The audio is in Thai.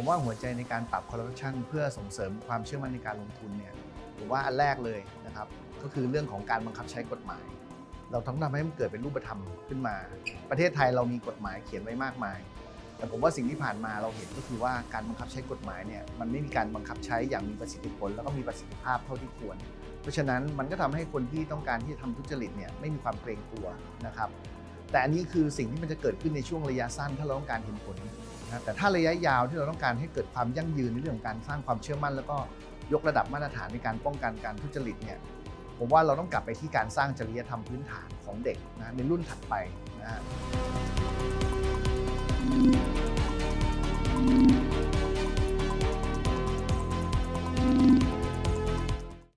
ผมว่าหัวใจในการปรับคอร์รัปชันเพื่อส่งเสริมความเชื่อมั่นในการลงทุนเนี่ยผมว่าอันแรกเลยนะครับก็คือเรื่องของการบังคับใช้กฎหมาย เราต้องทำให้มันเกิดเป็นรูปธรรมขึ้นมา ประเทศไทยเรามีกฎหมายเขียนไว้มากมาย แต่ผมว่าสิ่งที่ผ่านมาเราเห็นก็คือว่าการบังคับใช้กฎหมายเนี่ยมันไม่มีการบังคับใช้อย่างมีประสิทธิผล แล้วก็มีประสิทธิภาพเท่าที่ควร เพราะฉะนั้นมันก็ทำให้คนที่ต้องการที่จะทำทุจริตเนี่ยไม่มีความเกรงกลัวนะครับแต่อันนี้คือสิ่งที่มันจะเกิดขึ้นในช่วงระยะสั้น ถ้าเราต้องการเห็นผล นะแต่ถ้าระยะยาวที่เราต้องการให้เกิดความยั่งยืนในเรื่องของการสร้างความเชื่อมั่น แล้วก็ยกระดับมาตรฐานในการป้องกันการทุจริตเนี่ยผมว่าเราต้องกลับไปที่การสร้างจริยธรรมพื้นฐานของเด็กนะในรุ่นถัดไปนะฮะ